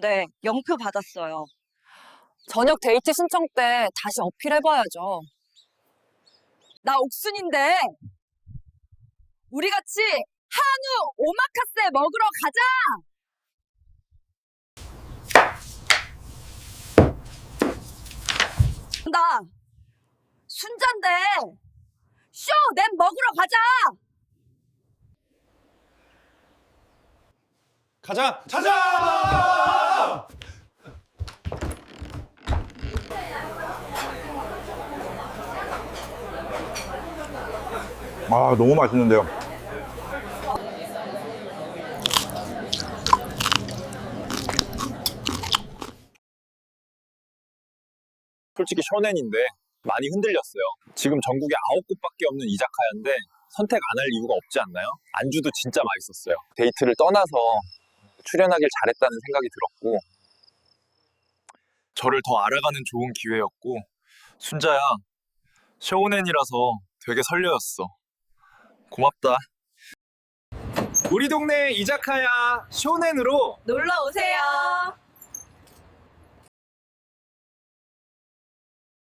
네, 영표 받았어요. 저녁 데이트 신청 때 다시 어필해봐야죠. 나 옥순인데 우리 같이 한우 오마카세 먹으러 가자. 나 순잔데 쇼 냄 먹으러 가자. 가자! 가자! 아, 너무 맛있는데요. 솔직히 쇼넨인데 많이 흔들렸어요. 지금 전국에 아홉 곳밖에 없는 이자카야인데 선택 안 할 이유가 없지 않나요? 안주도 진짜 맛있었어요. 데이트를 떠나서 출연하길 잘했다는 생각이 들었고 저를 더 알아가는 좋은 기회였고 순자야 쇼넨이라서 되게 설레었어. 고맙다. 우리 동네 이자카야 쇼넨으로 놀러 오세요.